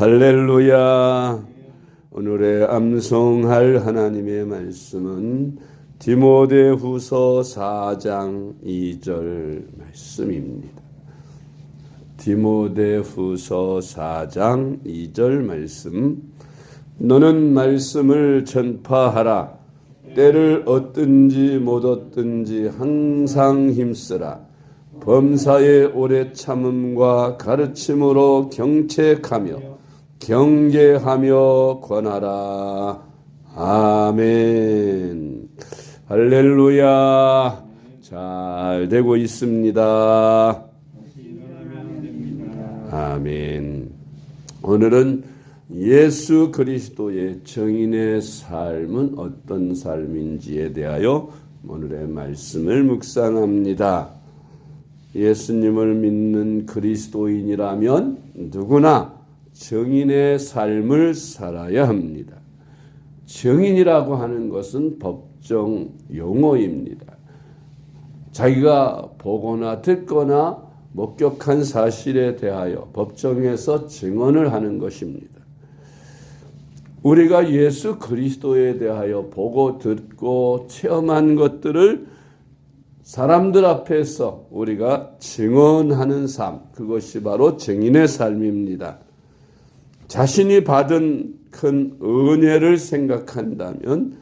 할렐루야. 오늘의 암송할 하나님의 말씀은 디모데후서 4장 2절 말씀입니다. 디모데후서 4장 2절 말씀 너는 말씀을 전파하라 때를 얻든지 못 얻든지 항상 힘쓰라 범사의 오래 참음과 가르침으로 경책하며 경계하며 권하라. 아멘. 할렐루야. 잘 되고 있습니다. 아멘. 오늘은 예수 그리스도의 정인의 삶은 어떤 삶인지에 대하여 오늘의 말씀을 묵상합니다. 예수님을 믿는 그리스도인이라면 누구나 정인의 삶을 살아야 합니다. 정인이라고 하는 것은 법정 용어입니다. 자기가 보거나 듣거나 목격한 사실에 대하여 법정에서 증언을 하는 것입니다. 우리가 예수 그리스도에 대하여 보고 듣고 체험한 것들을 사람들 앞에서 우리가 증언하는 삶, 그것이 바로 증인의 삶입니다. 자신이 받은 큰 은혜를 생각한다면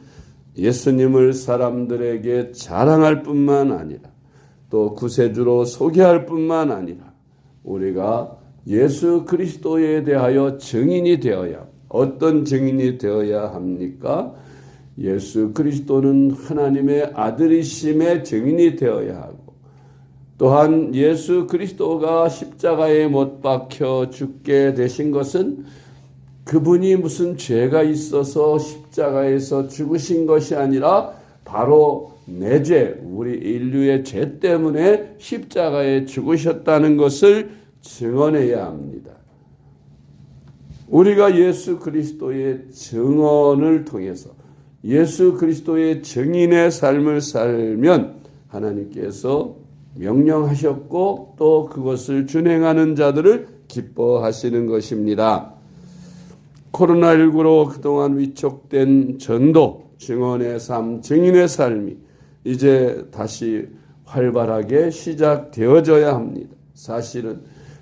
예수님을 사람들에게 자랑할 뿐만 아니라 또 구세주로 소개할 뿐만 아니라 우리가 예수 그리스도에 대하여 증인이 되어야 어떤 증인이 되어야 합니까? 예수 그리스도는 하나님의 아들이심의 증인이 되어야 하고 또한 예수 그리스도가 십자가에 못 박혀 죽게 되신 것은 그분이 무슨 죄가 있어서 십자가에서 죽으신 것이 아니라 바로 내 죄, 우리 인류의 죄 때문에 십자가에 죽으셨다는 것을 증언해야 합니다. 우리가 예수 그리스도의 증언을 통해서 예수 그리스도의 증인의 삶을 살면 하나님께서 명령하셨고 또 그것을 준행하는 자들을 기뻐하시는 것입니다. 코로나19로 그동안 위촉된 전도, 증언의 삶, 증인의 삶이 이제 다시 활발하게 시작되어져야 합니다. 사실은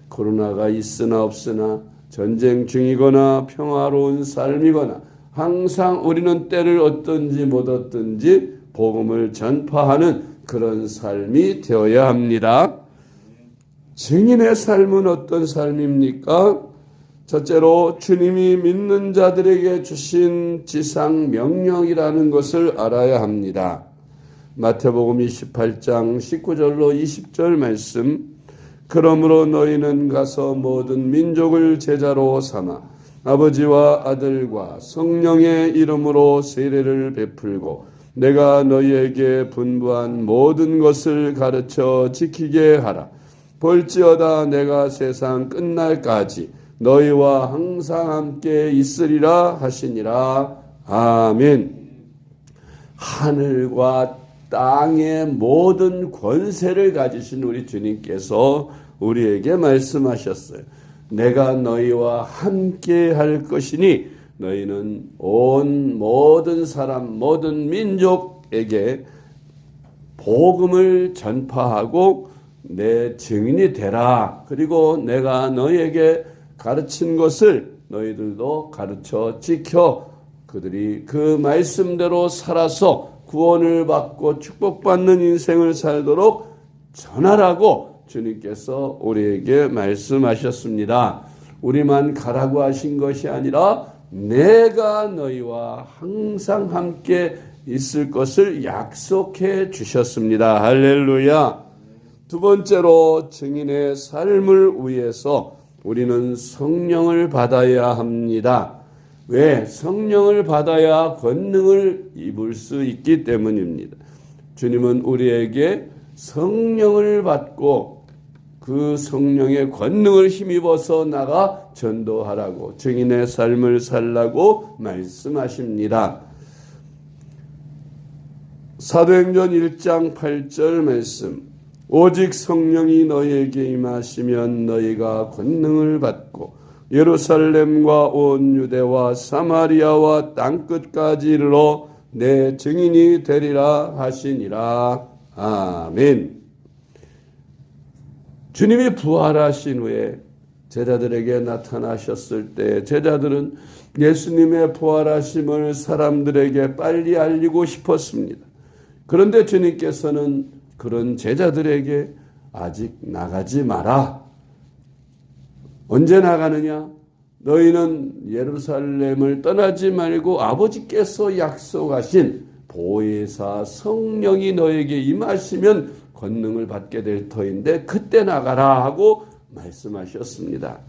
코로나가 있으나 없으나 전쟁 중이거나 평화로운 삶이거나 항상 우리는 때를 얻든지 못 얻든지 복음을 전파하는 그런 삶이 되어야 합니다. 증인의 삶은 어떤 삶입니까? 첫째로 주님이 믿는 자들에게 주신 지상 명령이라는 것을 알아야 합니다. 마태복음 28장 19절로 20절 말씀 그러므로 너희는 가서 모든 민족을 제자로 삼아 아버지와 아들과 성령의 이름으로 세례를 베풀고 내가 너희에게 분부한 모든 것을 가르쳐 지키게 하라. 볼지어다 내가 세상 끝날까지 너희와 항상 함께 있으리라 하시니라. 아멘. 하늘과 땅의 모든 권세를 가지신 우리 주님께서 우리에게 말씀하셨어요. 내가 너희와 함께 할 것이니 너희는 온 모든 사람, 모든 민족에게 복음을 전파하고 내 증인이 되라. 그리고 내가 너희에게 가르친 것을 너희들도 가르쳐 지켜 그들이 그 말씀대로 살아서 구원을 받고 축복받는 인생을 살도록 전하라고 주님께서 우리에게 말씀하셨습니다. 우리만 가라고 하신 것이 아니라 내가 너희와 항상 함께 있을 것을 약속해 주셨습니다. 할렐루야. 두 번째로 증인의 삶을 위해서 우리는 성령을 받아야 합니다. 왜? 성령을 받아야 권능을 입을 수 있기 때문입니다. 주님은 우리에게 성령을 받고 그 성령의 권능을 힘입어서 나가 전도하라고 증인의 삶을 살라고 말씀하십니다. 사도행전 1장 8절 말씀 오직 성령이 너희에게 임하시면 너희가 권능을 받고 예루살렘과 온 유대와 사마리아와 땅 끝까지 이르러 내 증인이 되리라 하시니라. 아멘. 주님이 부활하신 후에 제자들에게 나타나셨을 때 제자들은 예수님의 부활하심을 사람들에게 빨리 알리고 싶었습니다. 그런데 주님께서는 그런 제자들에게 아직 나가지 마라. 언제 나가느냐? 너희는 예루살렘을 떠나지 말고 아버지께서 약속하신 보혜사 성령이 너에게 임하시면 권능을 받게 될 터인데 그때 나가라 하고 말씀하셨습니다.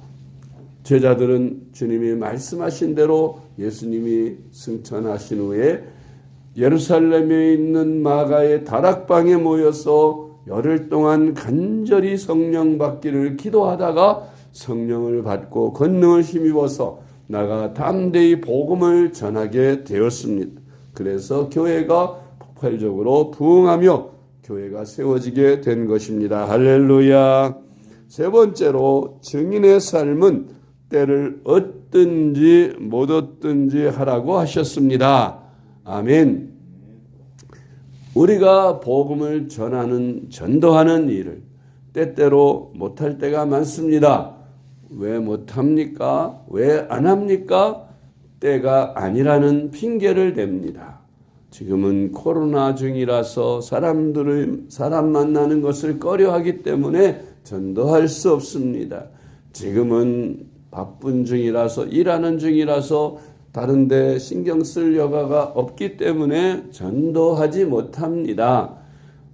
제자들은 주님이 말씀하신 대로 예수님이 승천하신 후에 예루살렘에 있는 마가의 다락방에 모여서 열흘 동안 간절히 성령 받기를 기도하다가 성령을 받고 권능을 힘입어서 나가 담대히 복음을 전하게 되었습니다. 그래서 교회가 폭발적으로 부흥하며 교회가 세워지게 된 것입니다. 할렐루야. 세 번째로 증인의 삶은 때를 얻든지 못 얻든지 하라고 하셨습니다. 아멘. 우리가 복음을 전하는 전도하는 일을 때때로 못할 때가 많습니다. 왜 못합니까? 왜 안 합니까? 때가 아니라는 핑계를 댑니다. 지금은 코로나 중이라서 사람들을 사람 만나는 것을 꺼려하기 때문에 전도할 수 없습니다. 지금은 바쁜 중이라서 일하는 중이라서 다른데 신경 쓸 여가가 없기 때문에 전도하지 못합니다.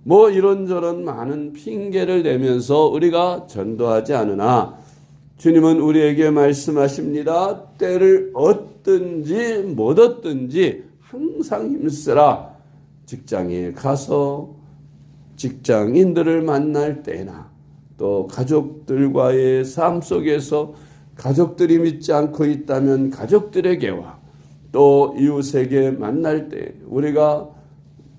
뭐 이런저런 많은 핑계를 대면서 우리가 전도하지 않으나 주님은 우리에게 말씀하십니다. 때를 얻든지 못 얻든지 항상 힘쓰라. 직장에 가서 직장인들을 만날 때나 또 가족들과의 삶 속에서 가족들이 믿지 않고 있다면 가족들에게와 또 이웃에게 만날 때 우리가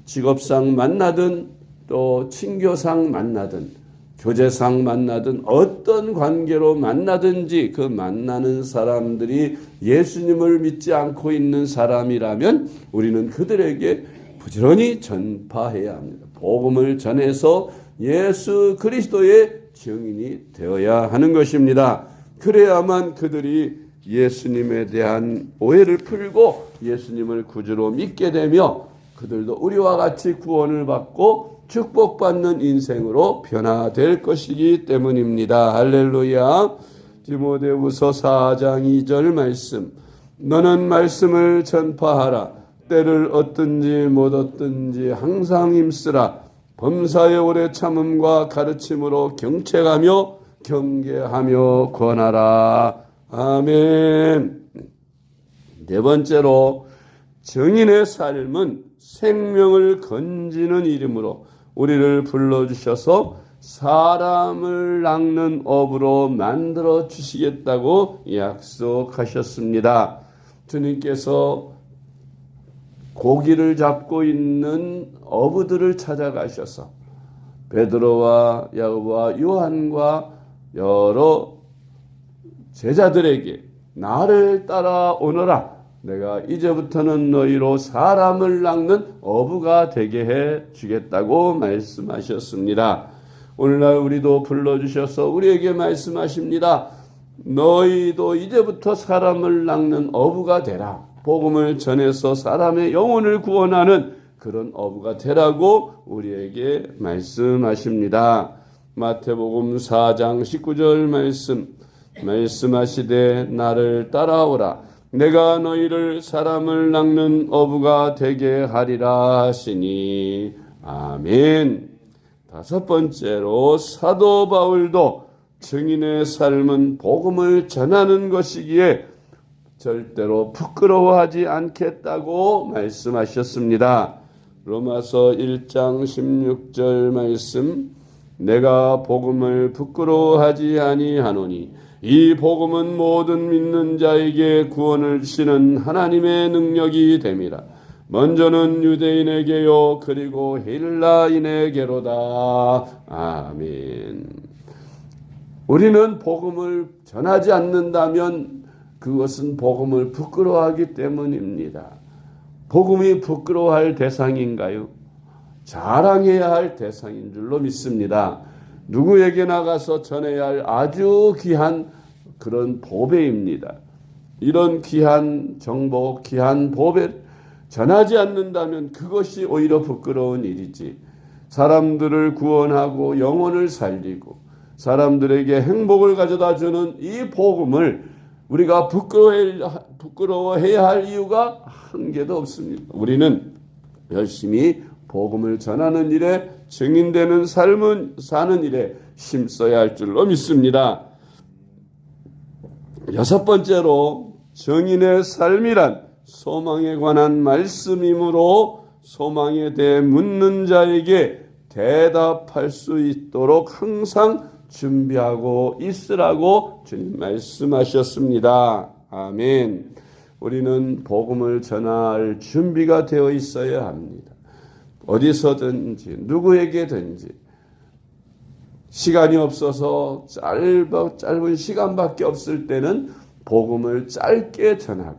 직업상 만나든 또 친교상 만나든 교제상 만나든 어떤 관계로 만나든지 그 만나는 사람들이 예수님을 믿지 않고 있는 사람이라면 우리는 그들에게 부지런히 전파해야 합니다. 복음을 전해서 예수 그리스도의 증인이 되어야 하는 것입니다. 그래야만 그들이 예수님에 대한 오해를 풀고 예수님을 구주로 믿게 되며 그들도 우리와 같이 구원을 받고 축복받는 인생으로 변화될 것이기 때문입니다. 할렐루야. 디모데후서 4장 2절 말씀. 너는 말씀을 전파하라. 때를 얻든지 못 얻든지 항상 힘쓰라. 범사의 오래 참음과 가르침으로 경책하며 경계하며 권하라. 아멘. 네 번째로 정인의 삶은 생명을 건지는 이름으로 우리를 불러주셔서 사람을 낚는 업으로 만들어 주시겠다고 약속하셨습니다. 주님께서 고기를 잡고 있는 어부들을 찾아가셔서 베드로와 야고보와 요한과 여러 제자들에게 나를 따라오너라. 내가 이제부터는 너희로 사람을 낚는 어부가 되게 해 주겠다고 말씀하셨습니다. 오늘날 우리도 불러주셔서 우리에게 말씀하십니다. 너희도 이제부터 사람을 낚는 어부가 되라. 복음을 전해서 사람의 영혼을 구원하는 그런 어부가 되라고 우리에게 말씀하십니다. 마태복음 4장 19절 말씀 말씀하시되 나를 따라오라 내가 너희를 사람을 낚는 어부가 되게 하리라 하시니 아멘. 다섯 번째로 사도 바울도 증인의 삶은 복음을 전하는 것이기에 절대로 부끄러워하지 않겠다고 말씀하셨습니다. 로마서 1장 16절 말씀 내가 복음을 부끄러워하지 아니하노니 이 복음은 모든 믿는 자에게 구원을 주시는 하나님의 능력이 됨이라. 먼저는 유대인에게요, 그리고 헬라인에게로다. 아멘. 우리는 복음을 전하지 않는다면 그것은 복음을 부끄러워하기 때문입니다. 복음이 부끄러워할 대상인가요? 자랑해야 할 대상인 줄로 믿습니다. 누구에게 나가서 전해야 할 아주 귀한 그런 보배입니다. 이런 귀한 정보, 귀한 보배 전하지 않는다면 그것이 오히려 부끄러운 일이지. 사람들을 구원하고 영혼을 살리고 사람들에게 행복을 가져다 주는 이 복음을 우리가 부끄러워해야 할 이유가 한 개도 없습니다. 우리는 열심히 복음을 전하는 일에 증인되는 삶은 사는 일에 힘써야 할 줄로 믿습니다. 여섯 번째로 정인의 삶이란 소망에 관한 말씀이므로 소망에 대해 묻는 자에게 대답할 수 있도록 항상 준비하고 있으라고 주님 말씀하셨습니다. 아멘. 우리는 복음을 전할 준비가 되어 있어야 합니다. 어디서든지 누구에게든지 시간이 없어서 짧은, 짧은 시간밖에 없을 때는 복음을 짧게 전하고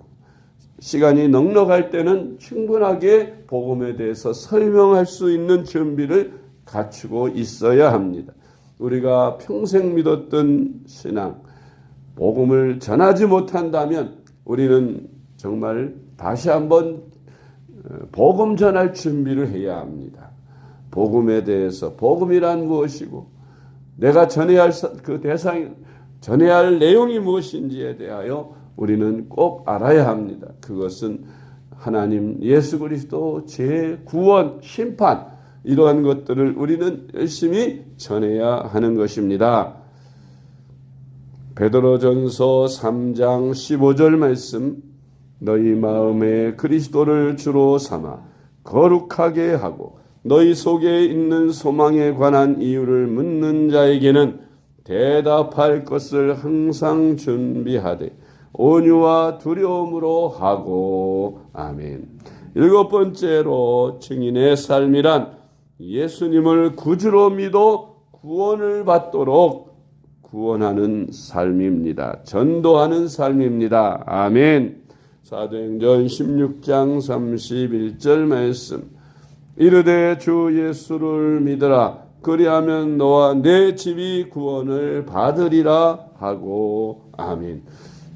시간이 넉넉할 때는 충분하게 복음에 대해서 설명할 수 있는 준비를 갖추고 있어야 합니다. 우리가 평생 믿었던 신앙, 복음을 전하지 못한다면 우리는 정말 다시 한번 어, 복음 전할 준비를 해야 합니다. 복음에 대해서 복음이란 무엇이고 내가 전해야 할 그 대상 전해야 할 내용이 무엇인지에 대하여 우리는 꼭 알아야 합니다. 그것은 하나님 예수 그리스도 제 구원 심판 이러한 것들을 우리는 열심히 전해야 하는 것입니다. 베드로전서 3장 15절 말씀 너희 마음에 그리스도를 주로 삼아 거룩하게 하고 너희 속에 있는 소망에 관한 이유를 묻는 자에게는 대답할 것을 항상 준비하되 온유와 두려움으로 하고 아멘. 일곱 번째로 증인의 삶이란 예수님을 구주로 믿어 구원을 받도록 구원하는 삶입니다. 전도하는 삶입니다. 아멘. 사도행전 16장 31절 말씀. 이르되 주 예수를 믿으라. 그리하면 너와 내 집이 구원을 받으리라 하고 아멘.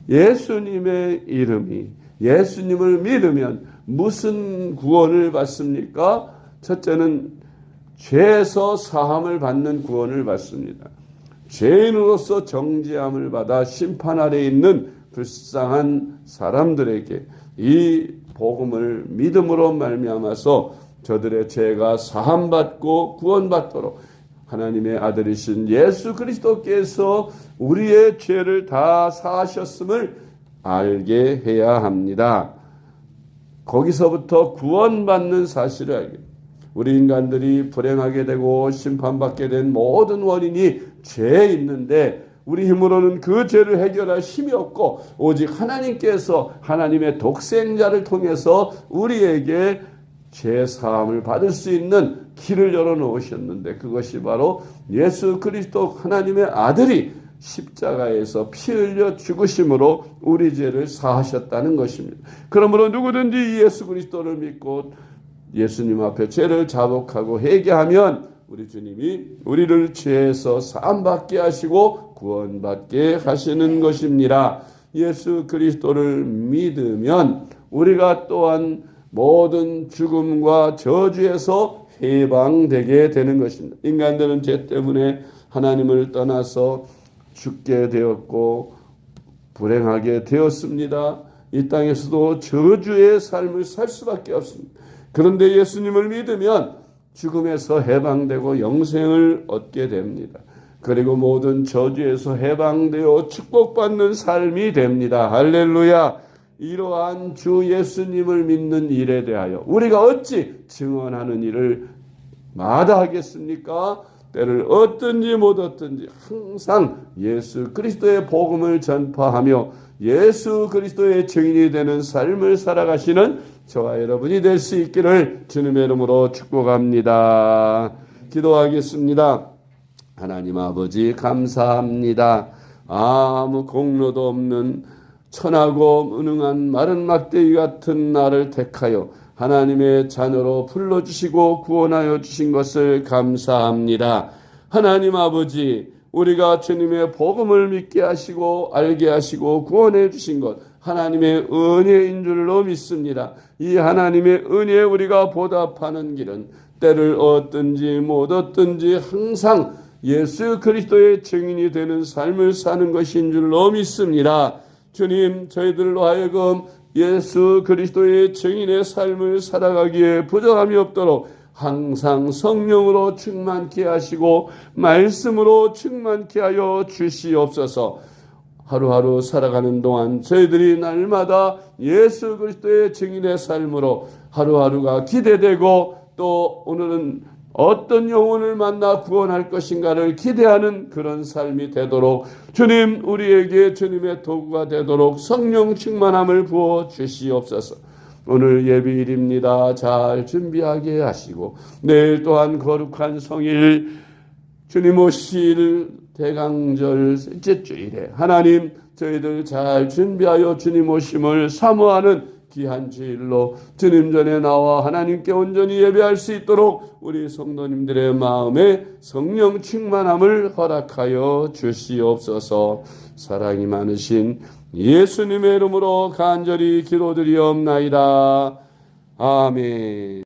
예수님의 이름이 예수님을 믿으면 무슨 구원을 받습니까? 첫째는 죄에서 사함을 받는 구원을 받습니다. 죄인으로서 정죄함을 받아 심판 아래 있는 불쌍한 사람들에게 이 복음을 믿음으로 말미암아서 저들의 죄가 사함 받고 구원받도록 하나님의 아들이신 예수 그리스도께서 우리의 죄를 다 사하셨음을 알게 해야 합니다. 거기서부터 구원받는 사실을 알게 우리 인간들이 불행하게 되고 심판받게 된 모든 원인이 죄에 있는데 우리 힘으로는 그 죄를 해결할 힘이 없고 오직 하나님께서 하나님의 독생자를 통해서 우리에게 죄 사함을 받을 수 있는 길을 열어 놓으셨는데 그것이 바로 예수 그리스도 하나님의 아들이 십자가에서 피 흘려 죽으심으로 우리 죄를 사하셨다는 것입니다. 그러므로 누구든지 예수 그리스도를 믿고 예수님 앞에 죄를 자복하고 회개하면 우리 주님이 우리를 죄에서 사함받게 하시고 구원받게 하시는 것입니다. 예수 그리스도를 믿으면 우리가 또한 모든 죽음과 저주에서 해방되게 되는 것입니다. 인간들은 죄 때문에 하나님을 떠나서 죽게 되었고 불행하게 되었습니다. 이 땅에서도 저주의 삶을 살 수밖에 없습니다. 그런데 예수님을 믿으면 죽음에서 해방되고 영생을 얻게 됩니다. 그리고 모든 저주에서 해방되어 축복받는 삶이 됩니다. 할렐루야. 이러한 주 예수님을 믿는 일에 대하여 우리가 어찌 증언하는 일을 마다하겠습니까? 때를 얻든지 못 얻든지 항상 예수 그리스도의 복음을 전파하며 예수 그리스도의 증인이 되는 삶을 살아가시는 저와 여러분이 될 수 있기를 주님의 이름으로 축복합니다. 기도하겠습니다. 하나님 아버지 감사합니다. 아무 공로도 없는 천하고 무능한 마른 막대기 같은 나를 택하여 하나님의 자녀로 불러주시고 구원하여 주신 것을 감사합니다. 하나님 아버지, 우리가 주님의 복음을 믿게 하시고 알게 하시고 구원해 주신 것 하나님의 은혜인 줄로 믿습니다. 이 하나님의 은혜에 우리가 보답하는 길은 때를 얻든지 못 얻든지 항상 예수 그리스도의 증인이 되는 삶을 사는 것인 줄로 믿습니다. 주님, 저희들로 하여금 예수 그리스도의 증인의 삶을 살아가기에 부족함이 없도록 항상 성령으로 충만케 하시고 말씀으로 충만케 하여 주시옵소서. 하루하루 살아가는 동안 저희들이 날마다 예수 그리스도의 증인의 삶으로 하루하루가 기대되고 또 오늘은 어떤 영혼을 만나 구원할 것인가를 기대하는 그런 삶이 되도록 주님 우리에게 주님의 도구가 되도록 성령 충만함을 부어 주시옵소서. 오늘 예비일입니다. 잘 준비하게 하시고 내일 또한 거룩한 성일 주님 오실 대강절 셋째 주일에 하나님 저희들 잘 준비하여 주님 오심을 사모하는 귀한 주일로 주님 전에 나와 하나님께 온전히 예배할 수 있도록 우리 성도님들의 마음에 성령 충만함을 허락하여 주시옵소서 사랑이 많으신 예수님의 이름으로 간절히 기도드리옵나이다. 아멘.